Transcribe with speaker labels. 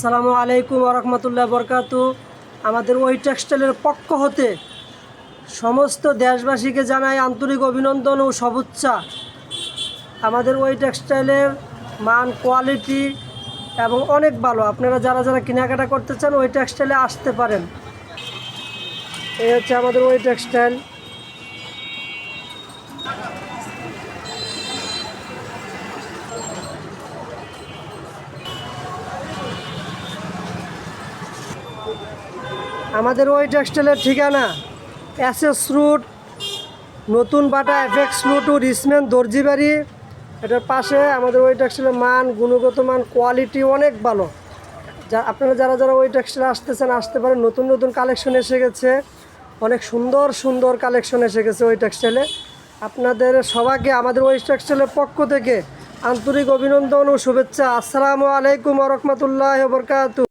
Speaker 1: আসসালামু আলাইকুম রহমতুল্লাহ বরকাতু আমাদের ওই টেক্সটাইলের পক্ষ হতে সমস্ত দেশবাসীকে জানাই আন্তরিক অভিনন্দন ও শুভেচ্ছা। আমাদের ওই টেক্সটাইলের মান, কোয়ালিটি এবং অনেক ভালো। আপনারা যারা যারা কেনাকাটা করতে চান ওই টেক্সটাইলে আসতে পারেন। এই হচ্ছে আমাদের ওই টেক্সটাইল। আমাদের ওই টেক্সটাইলের ঠিকানা এস এস রুট নতুন বাটা এফএক্স রুট ও রিসমেন দর্জিবাড়ি। এটার পাশে আমাদের ওই টেক্সটাইলের মান, গুণগত মান কোয়ালিটি অনেক ভালো। যা, আপনারা যারা যারা ওই টেক্সটাইলে আসতেছেন, আসতে পারেন। নতুন নতুন কালেকশন এসে গেছে। অনেক সুন্দর সুন্দর কালেকশন এসে গেছে ওই টেক্সটাইলে আপনাদের সবাইকে আমাদের ওই টেক্সটাইলের পক্ষ থেকে আন্তরিক অভিনন্দন ও শুভেচ্ছা। আসসালামু আলাইকুম রহমতুল্লাহ বরকাতু